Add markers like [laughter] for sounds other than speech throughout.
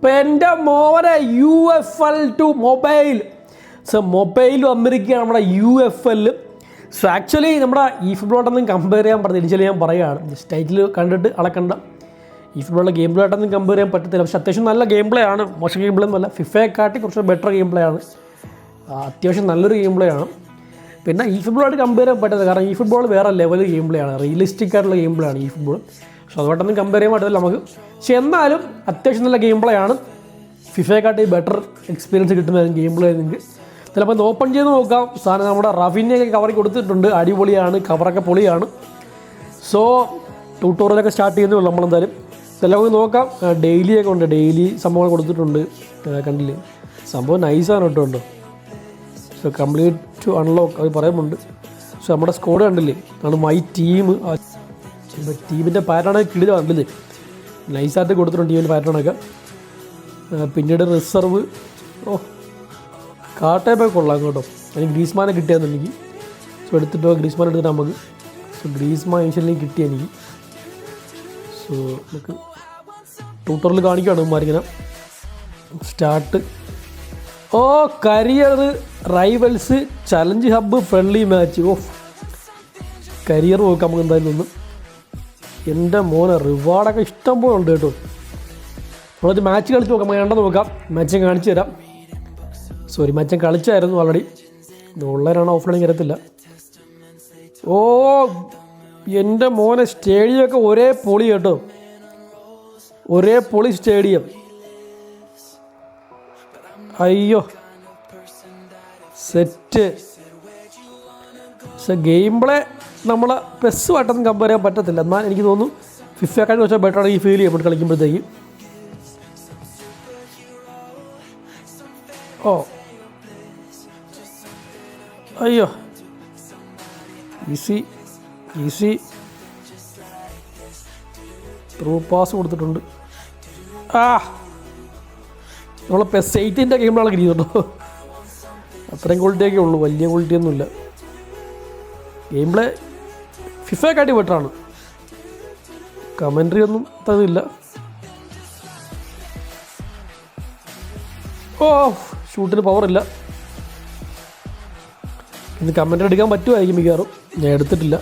ഇപ്പം എന്റെ മോനെ U F L to mobile so mobile വന്നിരിക്കുകയാണ് നമ്മുടെ യു എഫ് എല്ലും സോ ആക്ച്വലി നമ്മുടെ ഈ ഫുട്ബോളായിട്ടൊന്നും കമ്പയർ ചെയ്യാൻ പറ്റത്തില്ല. ഇനിഷ്യലി ഞാൻ പറയുകയാണ് ജസ്റ്റ് ടൈറ്റിൽ കണ്ടിട്ട് അളക്കണ്ട ഈ ഫുട്ബോളിലെ ഗെയിം പ്ലേ ആയിട്ടൊന്നും കമ്പയർ ചെയ്യാൻ പറ്റത്തില്ല. പക്ഷേ അത്യാവശ്യം നല്ല ഗെയിം പ്ലേ ആണ്. മോശം ഗെയിം പ്ലേ ഒന്നുമല്ല ഫിഫയെക്കാട്ടി കുറച്ച് ബെറ്റർ ഗെയിം പ്ലേ ആണ് അത്യാവശ്യം നല്ലൊരു ഗെയിം പ്ലേ ആണ്. പിന്നെ ഈ ഫുട്ബോളായിട്ട് കമ്പയർ ചെയ്യാൻ പറ്റത്തില്ല. കാരണം ഈ ഫുട്ബോൾ വേറെ ലെവൽ ഗെയിം പ്ലേ ആണ്. റിയലിസ്റ്റിക് ആയിട്ടുള്ള ഗെയിം പ്ലേ ആണ് ഈ ഫുട്ബോൾ പക്ഷെ അതുമായിട്ടൊന്നും കമ്പയർ ചെയ്യാൻ പറ്റത്തില്ല നമുക്ക്. പക്ഷെ എന്നാലും അത്യാവശ്യം നല്ല ഗെയിം പ്ലേ ആണ്. ഫിഫയെക്കാട്ടി ബെറ്റർ എക്സ്പീരിയൻസ് കിട്ടുന്ന ഗെയിം പ്ലേ നിങ്ങൾക്ക് ചിലപ്പോൾ ഇത് ഓപ്പൺ ചെയ്ത് നോക്കാം. സാധനം നമ്മുടെ റഫിനെയൊക്കെ കവർ കൊടുത്തിട്ടുണ്ട്. അടിപൊളിയാണ്. കവറൊക്കെ പൊളിയാണ്. സോ ട്യൂട്ടോറിയലൊക്കെ സ്റ്റാർട്ട് ചെയ്യുന്നുള്ളൂ നമ്മളെന്തായാലും. ഇതെല്ലാം നമുക്ക് നോക്കാം. ഡെയിലി ഒക്കെ ഉണ്ട്. ഡെയിലി സംഭവങ്ങൾ കൊടുത്തിട്ടുണ്ട്. കണ്ടില്ലേ? സംഭവം നൈസാണ് കേട്ടോ. ഉണ്ടോ? സോ കംപ്ലീറ്റ് ടു അൺലോക്ക് അത് പറയുന്നുണ്ട്. സോ നമ്മുടെ സ്കോഡ് കണ്ടില്ലേ? ആണ് മൈ ടീം ടീമിന്റെ പാറ്റേണൊക്കെ കിടിലാണ് കണ്ടില്ലേ നൈസായിട്ട് കൊടുത്തിട്ടുണ്ട് ടീമിന്റെ പാറ്റേണൊക്കെ പിന്നീട് റിസർവ് ഓ കാട്ടേപ്പ കൊള്ളാം കേട്ടോ. എനിക്ക് ഗ്രീസ്മാനെ കിട്ടിയെന്നുണ്ടെങ്കിൽ സോ എടുത്തിട്ടോ ഗ്രീസ്മാൻ എടുത്തിട്ട് നമുക്ക്. സോ ഗ്രീസ്മാൻ ഏഷ്യനിലേക്ക് കിട്ടി എനിക്ക്. സോ നമുക്ക് ട്യൂട്ടറിൽ കാണിക്കുകയാണ് ഉമ്മാരിങ്ങനെ സ്റ്റാർട്ട് ഓ career rivals challenge hub friendly match ഓ കരിയർ നോക്കാം നമുക്ക് എന്തായാലും ഒന്ന്. എന്റെ മോനെ റിവാർഡൊക്കെ ഇഷ്ടം പോലെ ഉണ്ട് കേട്ടോ. നമ്മളത് മാച്ച് കളിച്ച് നോക്കാം. വേണ്ട നോക്കാം. മാച്ച് കാണിച്ചു തരാം. സോറി മാച്ച് കളിച്ചായിരുന്നു ഓൾറെഡി ഓൺലൈനാണോ ഓഫ്ലൈൻ തരത്തില്ല ഓ എന്റെ മോനെ സ്റ്റേഡിയമൊക്കെ ഒരേ പൊളി കേട്ടോ. ഒരേ പൊളി സ്റ്റേഡിയം അയ്യോ. സെറ്റ് ഗെയിം പ്ലേ നമ്മളെ പെസ്സുമായിട്ടൊന്നും കമ്പയർ ചെയ്യാൻ പറ്റത്തില്ല. എന്നാൽ എനിക്ക് തോന്നുന്നു ഫിഫയൊക്കെ വെച്ചാൽ ബെറ്റർ ആണ് ഈ ഫീൽ ചെയ്യുമ്പോൾ കളിക്കുമ്പോഴത്തേക്ക്. ഓ. അയ്യോ. Easy easy. ത്രൂ പാസ് കൊടുത്തിട്ടുണ്ട്. ആ. നമ്മൾ പെസ് എയ്റ്റിന്റെ ഗെയിമിലാണ് കിരിയുന്നുണ്ടോ അത്രയും ക്വാളിറ്റിയൊക്കെ ഉള്ളൂ വലിയ ക്വാളിറ്റിയൊന്നുമില്ല ഗെയിം പ്ലേ ഫിഫയെക്കാട്ടി ബെറ്ററാണ് കമൻട്രി ഒന്നും തന്നില്ല. ഓ ഷൂട്ടിന് പവറില്ല ഇന്ന് കമന്റ് എടുക്കാൻ പറ്റുമായിരിക്കും മിക്കവാറും. ഞാൻ എടുത്തിട്ടില്ല.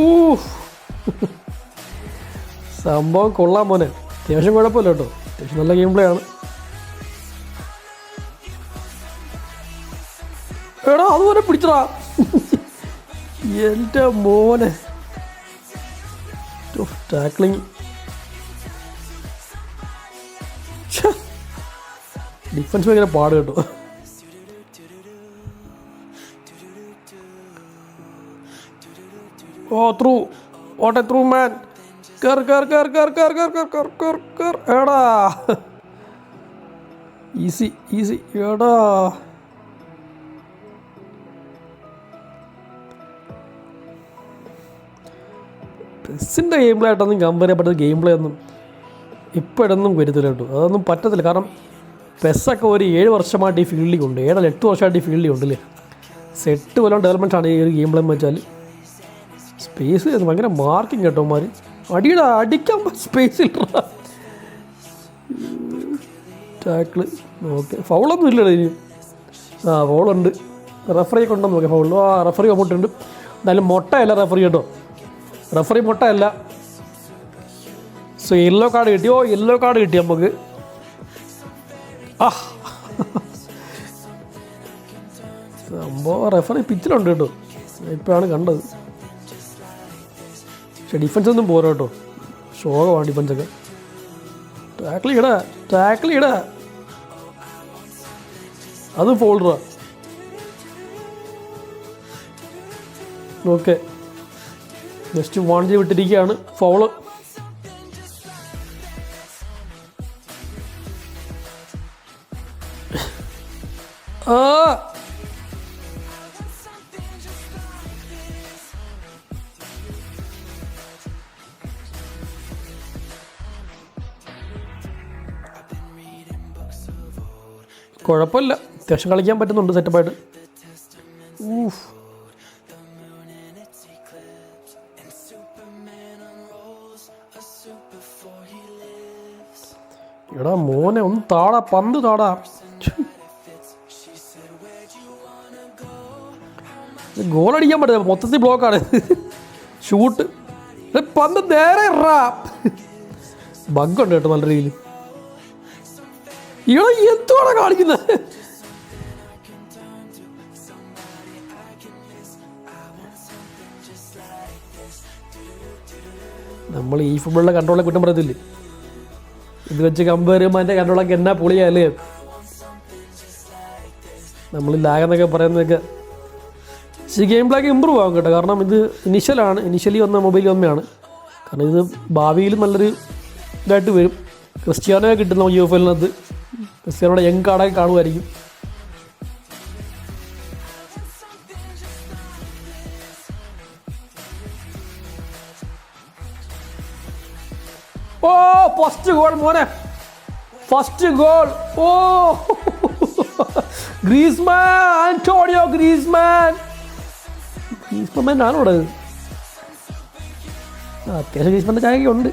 ഊ [laughs] സംഭവം കൊള്ളാം മോനെ. അത്യാവശ്യം കുഴപ്പമില്ല കേട്ടോ. അത്യാവശ്യം നല്ല ഗെയിം പ്ലേ ആണ്. അതുപോലെ പിടിച്ചടാ. എന്റെ മോനെ. ടാക്ലിങ് ഡിഫൻസ് ഭയങ്കര പാട് കേട്ടോ. ഓ ത്രൂ ഓട്ടെ ത്രൂ മാൻ കർ കർ കർ കർ കർ കർ കർ കർ കർ കർ എടാ. ഈസി ഈസി എടാ. പെസ്സിന്റെ ഗെയിം പ്ലേ ആയിട്ടൊന്നും കമ്പയർ ചെയ്യപ്പെട്ട ഗെയിം പ്ലേ ഒന്നും ഇപ്പോഴൊന്നും വരുത്തില്ല കേട്ടോ. അതൊന്നും പറ്റത്തില്ല. കാരണം പെസ്സൊക്കെ ഒരു ഏഴ് വർഷമായിട്ട് ഈ ഫീൽഡിൽ ഉണ്ട് ഏഴല്ല എട്ട് വർഷമായിട്ട് ഈ ഫീൽഡിൽ ഉണ്ട് അല്ലേ? സെറ്റ് പോലും ഡെവലപ്മെന്റ് ആണ് ഈ ഒരു ഗെയിം പ്ലേ എന്ന് വെച്ചാൽ സ്പേസ് ഭയങ്കര മാർക്കിംഗ് കേട്ടോ മാർ അടിയുടെ അടിക്കാൻ സ്പേസ് ടാക്കിൾ ഓക്കെ ഫൗളൊന്നും ഇല്ല ഇനി. ആ ഫൗളുണ്ട് റെഫറി കൊണ്ടുവന്ന് നോക്കാം ഫൗൾ ആ റെഫറി അങ്ങോട്ടുണ്ട് എന്തായാലും മുട്ടയല്ല റെഫറി കേട്ടോ. റെഫറി മുട്ടയല്ല സോ യെല്ലോ കാർഡ് കിട്ടി. ഓ യെല്ലോ കാർഡ് കിട്ടി നമുക്ക്. ആ സംഭവം റെഫറി പിച്ചിലുണ്ട് കേട്ടോ. ഇപ്പോഴാണ് കണ്ടത്. പക്ഷെ ഡിഫൻസ് ഒന്നും പോരാ കേട്ടോ. ശോകമാണ് ഡിഫൻസൊക്കെ ടാക്കിൾ ഇടാ ടാക്കിൾ ഇടാ. അത് ഫോൾഡറാ ഓക്കെ ജസ്റ്റ് വാൺ ചെയ്ത് വിട്ടിരിക്കുകയാണ്. ഫോൾ ആ. കുഴപ്പമില്ല. അത്യാവശ്യം കളിക്കാൻ പറ്റുന്നുണ്ട് സെറ്റപ്പായിട്ട് എടാ മോനെ ഒന്ന് താടാ പന്ത് താടാ. ഗോൾ അടിക്കാൻ പറ്റില്ല മൊത്തത്തിൽ ബ്ലോക്കാണ് ഷൂട്ട് പന്ത് നേരെ ബഗ്ഗുണ്ട് കേട്ടോ നല്ല രീതിയിൽ. ഇവിടെ എന്തുവാണ് കാണിക്കുന്നത് നമ്മൾ ഈ ഫുട്ബോളിലെ കൺട്രോളെ കുറ്റം പറയത്തില്ലേ? ഇത് വെച്ച് കമ്പയർ ചെയ്യുമ്പോൾ അതിന്റെ കണ്ടോളൊക്കെ എന്നാ പൊളിയല്ലേ നമ്മൾ ലാഗെന്നൊക്കെ പറയുന്നതൊക്കെ. പക്ഷേ ഗെയിം പ്ലേക്ക് ഇമ്പ്രൂവ് ആകും കേട്ടോ. കാരണം ഇത് ഇനിഷ്യലാണ് ഇനിഷ്യലി വന്ന മൊബൈൽ വന്നെയാണ്. കാരണം ഇത് ഭാവിയിൽ നല്ലൊരു ഇതായിട്ട് വരും. ക്രിസ്ത്യാനോ കിട്ടുന്ന യു എഫ് എല്ലിനകത്ത് ക്രിസ്ത്യാനോടെ യങ് കാർഡൊക്കെ കാണുമായിരിക്കും ഓ ഫസ്റ്റ് ഗോൾ മോനെ. ഫസ്റ്റ് ഗോൾ ഓ. ഗ്രീസ്മാൻ ആന്റോണിയോ ഗ്രീസ്മാൻ ഗ്രീസ്മാൻ ആണോ ഇവിടെ? അത്യാവശ്യം ഗ്രീസ്മാന്റെ ചായ ഉണ്ട്.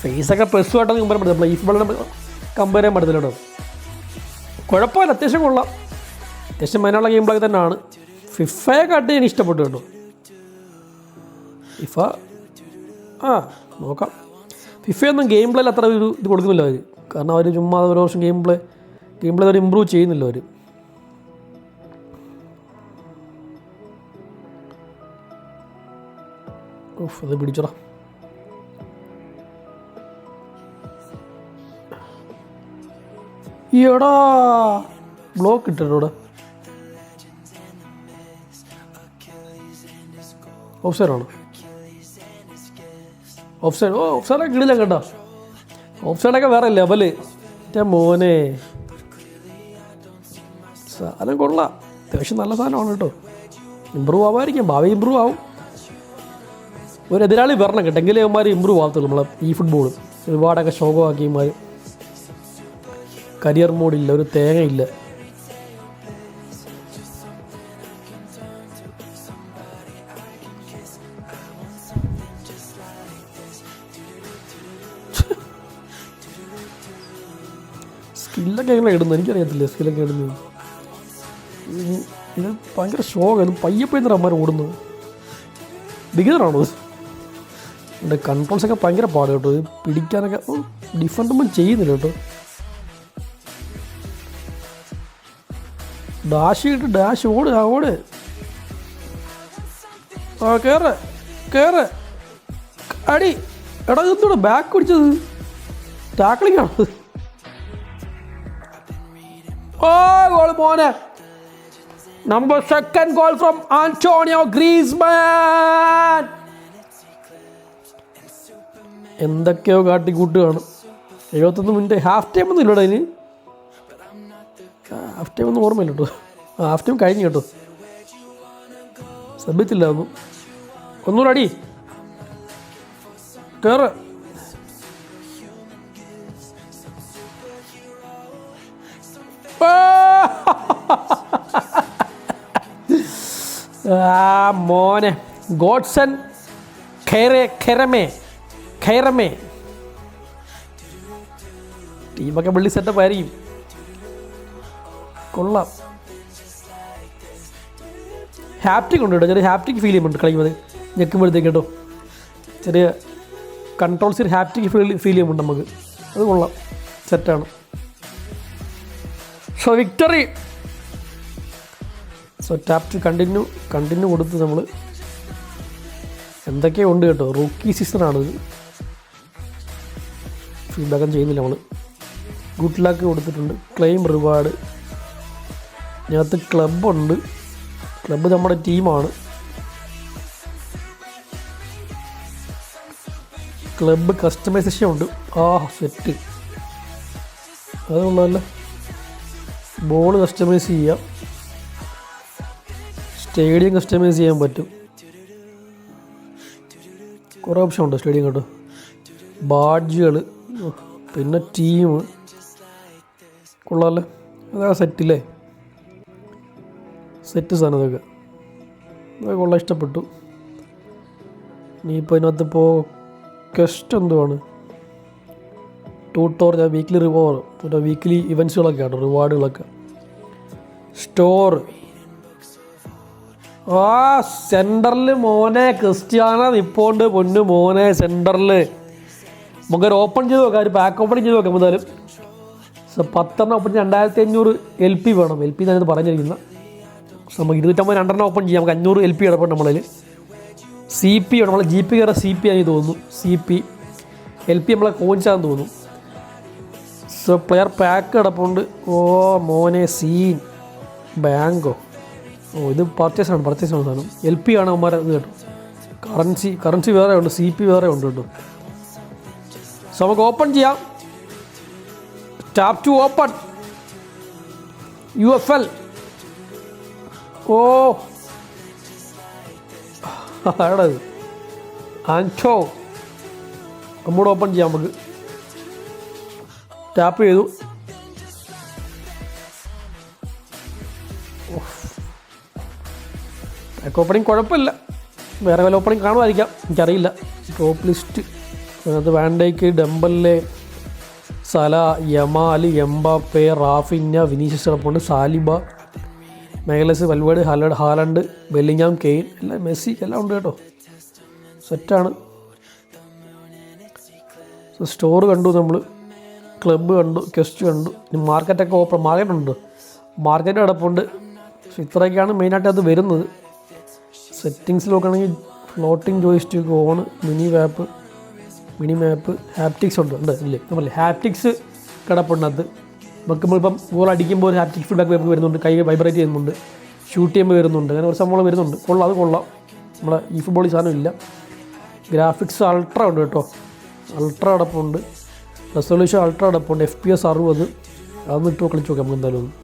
ഫേസൊക്കെ പെർസുമായിട്ടൊന്നും കമ്പയർ പറ്റില്ല ഈ ഫുട്ബോളിനെ കമ്പയർ ചെയ്യാൻ പറ്റത്തില്ല കേട്ടോ. കുഴപ്പമില്ല അത്യാവശ്യം കൊള്ളാം. അത്യാവശ്യം മനുള്ള ഗെയിം പ്ലേ തന്നെയാണ്. ഫിഫയെ കാട്ടി എനിക്ക് ഇഷ്ടപ്പെട്ടു കേട്ടോ. ഫിഫ ആ നോക്കാം. ഫിഫയൊന്നും ഗെയിം പ്ലേയിൽ അത്ര ഒരു ഇത് കൊടുക്കുന്നില്ല അവർ കാരണം അവർ ചുമ്മാ ഒരു വർഷം ഗെയിം പ്ലേ ഗെയിം പ്ലേ അവർ ഇമ്പ്രൂവ് ചെയ്യുന്നില്ല അവർ ഓഫ് അത് പിടിച്ചോടാ. എടാ ബ്ലോക്ക് ഇട്ടിട്ടോടെ ഓഫ് ഓഫ് സൈഡ് ഓ ഓഫ് സൈഡൊക്കെ ഇടില്ല കേട്ടോ. ഓഫ് സൈഡൊക്കെ വേറെ ലെവൽ. എന്റെ മോനെ. സാധനം കൊള്ളാം. അത്യാവശ്യം നല്ല സാധനമാണ് കേട്ടോ. ഇമ്പ്രൂവ് ആവായിരിക്കും ഭാവി ഇമ്പ്രൂവ് ആവും. ഒരു എതിരാളി വരണം കേട്ടോ. എങ്കിലേ അവന്മാർ ഇമ്പ്രൂവ് ആവത്തുള്ളൂ. നമ്മളെ ഈ ഫുട്ബോൾ ഒരുപാടൊക്കെ ശോകമാക്കി കരിയർ മോഡില്ല. ഒരു തേങ്ങയില്ല. സ്കില്ലൊക്കെ എങ്ങനെ ഇടുന്നു. എനിക്കറിയത്തില്ല സ്കില്ലൊക്കെ ഇടുന്നു ഇത് ഭയങ്കര ഷോക ഇത് പയ്യപ്പയ്യ അമ്മമാർ ഓടുന്നത് ബിഗിനറാണോ എന്റെ കൺട്രോൾസൊക്കെ ഭയങ്കര പാട് കേട്ടോ. ഇത് പിടിക്കാനൊക്കെ ഡിഫൻഡൊന്നും ചെയ്യുന്നില്ല കേട്ടോ. ഡാഷ് ഇട്ട് ഡാഷ് ഓട് ആ ഓട്. ആ കയറ് കയറ് അടി. എടാ ഇതെന്തോടെ ബാക്ക് പിടിച്ചത്. ടാക്ലിംഗ് ആണ് ഓ ഗോൾ മോനെ. Number second goal from Antonio Griezmann എന്തൊക്കെയോ കാട്ടിക്കൂട്ടുകയാണ് എഴുപത്തൊന്ന് മിനിറ്റ് ഹാഫ് ടൈം ഒന്നും ഇല്ലടാ ഇനി. ഹാഫ് ടൈം ഒന്നും ഓർമ്മയില്ല കേട്ടോ. ഹാഫ് ടൈം കഴിഞ്ഞു കേട്ടോ. ശ്രദ്ധിച്ചില്ല ഒന്നും ഒന്നുകൂടെ അടി. കയറ് ആ മോനെ. ഗോഡ്സൺ ഖൈറെ ഖെറമേ ഖൈറമേ. ടീമൊക്കെ വെള്ളി സെറ്റപ്പ് ആയിരിക്കും. കൊള്ളാം. ഹാപ്റ്റിക് ഉണ്ട് കേട്ടോ. ചെറിയ ഹാപ്റ്റിക് ഫീൽ ചെയ്യുന്നുണ്ട് കളിക്കുന്നത്. ഞെക്കുമ്പോഴത്തേക്ക് കേട്ടോ. ചെറിയ കൺട്രോൾസിൽ ഹാപ്റ്റിക് ഫീൽ ഫീൽ ചെയ്യുന്നുണ്ട് നമുക്ക്. അത് കൊള്ളാം. സെറ്റാണ് so victory so tapped continue continue കൊടുത്ത് നമ്മൾ എന്തൊക്കെയോ ഉണ്ട് കേട്ടോ. റൂക്കി സീസണാണ് ഇത്. ഫീഡ്ബാക്കും ചെയ്യുന്നില്ല നമ്മൾ ഗുഡ് ലക്ക് കൊടുത്തിട്ടുണ്ട്. ക്ലെയിം റിവാർഡ് ഇതിനകത്ത് ക്ലബുണ്ട് ക്ലബ്ബ് നമ്മുടെ ടീമാണ് ക്ലബ്ബ് കസ്റ്റമൈസേഷൻ ഉണ്ട്. ആ സെറ്റ് അതുള്ളതല്ലേ ബോൾ കസ്റ്റമൈസ് ചെയ്യാം. സ്റ്റേഡിയം കസ്റ്റമൈസ് ചെയ്യാൻ പറ്റും. കുറേ ഓപ്ഷൻ ഉണ്ട് സ്റ്റേഡിയം കേട്ടോ ബാഡ്ജുകൾ പിന്നെ ടീം. കൊള്ളാമല്ലേ അതാ സെറ്റില്ലേ സെറ്റ് സാധനം ഇതൊക്കെ. അതൊക്കെ കൊള്ളാൻ ഇഷ്ടപ്പെട്ടു. ഇനിയിപ്പോൾ അതിനകത്ത് ഇപ്പോൾ ഗസ്റ്റ് എന്തുവാണ് ടൂട്ടോർ വീക്ക്ലി റിവാർഡ് മറ്റേ വീക്ക്ലി ഇവൻസുകളൊക്കെ ആണ് റിവാർഡുകളൊക്കെ സ്റ്റോർ ആ സെന്ററിൽ മോനെ ക്രിസ്ത്യാന നിപ്പോണ്ട് പൊന്നു മോനെ സെന്ററിൽ നമുക്കൊരു ഓപ്പൺ ചെയ്ത് നോക്കാം ഒരു പാക്ക് ഓപ്പൺ ചെയ്ത് നോക്കാം എന്തായാലും. പത്തെണ്ണം ഓപ്പൺ രണ്ടായിരത്തി അഞ്ഞൂറ് എൽ പി വേണം. എൽ പി എന്നാണ് പറഞ്ഞിരിക്കുന്നത്. സോ നമുക്ക് ഇരുന്നൂറ്റമ്പത് രണ്ടെണ്ണം ഓപ്പൺ ചെയ്യാം. നമുക്ക് അഞ്ഞൂറ് എൽ പി ഇടപെടും നമ്മളതിൽ സി പി ആണ് നമ്മളെ ജി പി കയറ സി പി ആയി തോന്നുന്നു. സി പി എൽ പി നമ്മളെ കോഞ്ചാന്ന് തോന്നുന്നു. സോ പ്ലെയർ പാക്ക് കിടപ്പുണ്ട്. ഓ മോനെ സീൻ ബാങ്കോ ഓ ഇത് പർച്ചേസ് ആണ് പർച്ചേസ് ആണ് സാധനം. എൽ പി ആണ് അവന്മാരെ ഇത് കേട്ടോ. കറൻസി കറൻസി വേറെ ഉണ്ട് സി പി വേറെ ഉണ്ട് കേട്ടോ. സോ നമുക്ക് ഓപ്പൺ ചെയ്യാം. Tap to open U F L O. ആടാ ഇത്. നമ്മൂടെ ഓപ്പൺ ചെയ്യാം നമുക്ക്. ടാപ്പ് ചെയ്തു. ബാക്ക് ഓപ്പണിങ് കുഴപ്പമില്ല. വേറെ വല്ല ഓപ്പണിങ് കാണുമായിരിക്കാം. എനിക്കറിയില്ല. ടോപ്പ് ലിസ്റ്റ് അത് Van Dijk Dembele Salah Yamal Mbappe Raphinha Vinicius കിടപ്പുണ്ട് Saliba Magalhaes Valverde Haaland Haaland Bellingham Kane എല്ലാം മെസ്സി എല്ലാം ഉണ്ട് കേട്ടോ. സെറ്റാണ് സ്റ്റോർ കണ്ടു നമ്മൾ ക്ലബ്ബ് കണ്ടു കെസ്റ്റ് കണ്ടു. മാർക്കറ്റൊക്കെ ഓപ്പൺ മാർക്കറ്റ് ഉണ്ട്. മാർക്കറ്റ് കിടപ്പുണ്ട് പക്ഷെ ഇത്രയൊക്കെയാണ് മെയിനായിട്ട് അത് വരുന്നത്. സെറ്റിങ്സിൽ നോക്കുകയാണെങ്കിൽ floating joystick on mini map mini map haptics ഉണ്ട്. ഉണ്ട് ഇല്ലേ? നമ്മളെ ഹാപ്റ്റിക്സ് കിടപ്പുണ്ടത് നമുക്ക് നമ്മളിപ്പം ഗോൾ അടിക്കുമ്പോൾ ഒരു ഹാപ്റ്റിക് ഫീഡ്ബാക്ക് നമുക്ക് വരുന്നുണ്ട് കൈ വൈബ്രേറ്റ് ചെയ്യുന്നുണ്ട് ഷൂട്ട് ചെയ്യുമ്പോൾ വരുന്നുണ്ട് അങ്ങനെ ഒരു സംഭവം വരുന്നുണ്ട്. കൊള്ളാം അത് കൊള്ളാം. നമ്മളെ ഈ ഫുട്ബോൾ സാധനം ഇല്ല. ഗ്രാഫിക്സ് അൾട്ര ഉണ്ട് കേട്ടോ. അൾട്ര അടപ്പുണ്ട് റെസൊല്യൂഷൻ അൾട്ര അടപ്പുണ്ട് എഫ് പി എസ് അറുപത്. അതൊന്ന് കളിച്ച് നോക്കാം നമുക്ക് എന്തായാലും.